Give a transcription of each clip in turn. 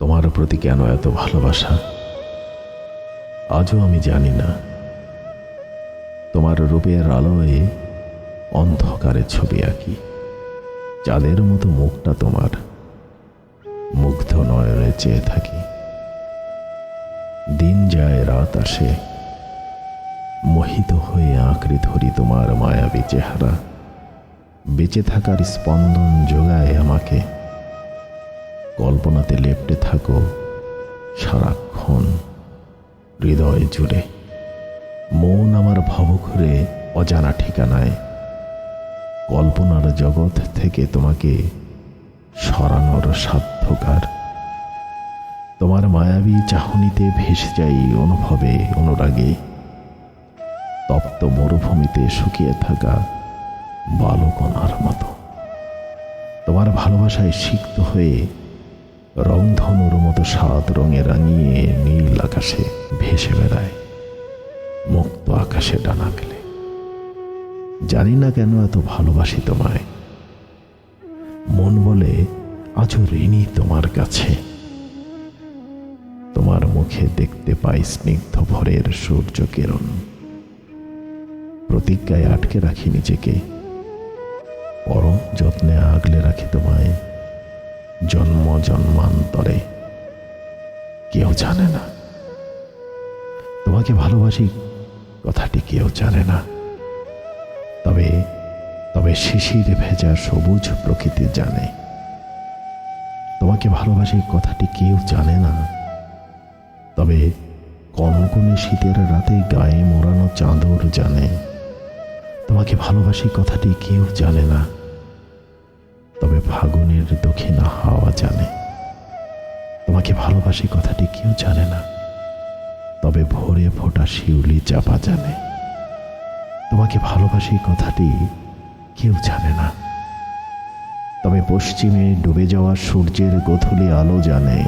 তোমার প্রতি কেন এত ভালোবাসা? আজও আমি জানি না। তোমার রূপের আলোয় অন্ধকারে ছবি আঁকি। চাঁদের মতো মুখটা তোমার, মুগ্ধ নয়নে চেয়ে থাকি। দিন যায়, রাত আসে। মোহিত হয়ে আঁকড়ে ধরি তোমার মায়াবী চেহারা। বেঁচে থাকার স্পন্দন যোগায় আমাকে। কল্পনাতে লেপ্টে থাকো সারাক্ষণ হৃদয় জুড়ে। মন আমার ভবঘুরে অজানা ঠিকানায়। কল্পনার জগৎ থেকে তোমাকে সরানোর সাধ্যকার। তোমার মায়াবী চাহনিতে ভেসে যাই অনুভবে অনুরাগে। তপ্ত মরুভূমিতে শুকিয়ে থাকা বালকনার মতো। তোমার ভালোবাসায় সিক্ত হয়ে রংধনুর মতো সাত রঙে রাঙিয়ে নীল আকাশে ভেসে বেড়ায়, মুক্ত আকাশে ডানা মেলে। জানি না কেন এত ভালোবাসি তোমায়। মন বলে, আজও ঋণী তোমার কাছে। তোমার মুখে দেখতে পাই স্নিগ্ধ ভোরের সূর্য কিরণ। প্রতিজ্ঞায় আটকে রাখি নিজেকে, পরম যত্নে আগলে রাখি তোমায়। জন্ম জন্মান্তরে। কেউ জানে না। তোমাকে ভালোবাসি, কথাটি কেউ জানে না। তবে তবে শিশির ভেজা সবুজ প্রকৃতি জানে। তোমাকে ভালোবাসি, কথাটি কেউ জানে না। তবে কনকনে শীতের রাতে গায়ে মোড়ানো চাঁদর জানে। তোমাকে ভালোবাসি, কথাটি কেউ জানে না। তবে ফাগুনের দক্ষিণা হাওয়া জানে। তোমাকে ভালোবাসি কথাটি কেউ জানে না। তবে ভোরে ফোটা শিউলি চাপা জানে। তোমাকে ভালোবাসি কথাটি কেউ জানে না। তবে পশ্চিমে ডুবে যাওয়া সূর্যের গধূলি আলো জানে।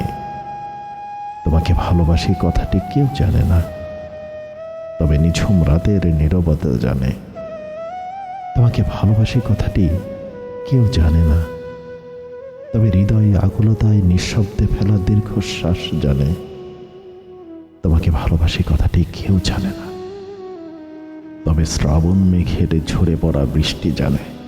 তোমাকে ভালোবাসি কথাটি কেউ জানে না। তবে নিঝুম রাতের নীরবতা জানে। তোমাকে ভালোবাসি কথাটি কেউ জানে না। তবে হৃদয়ে আকুলতায় নিঃশব্দে ফেলা দীর্ঘশ্বাস জানে। তোমাকে ভালোবাসি কথাটি কেউ জানে না। তবে শ্রাবণ মেঘের ঝরে পড়া বৃষ্টি জানে।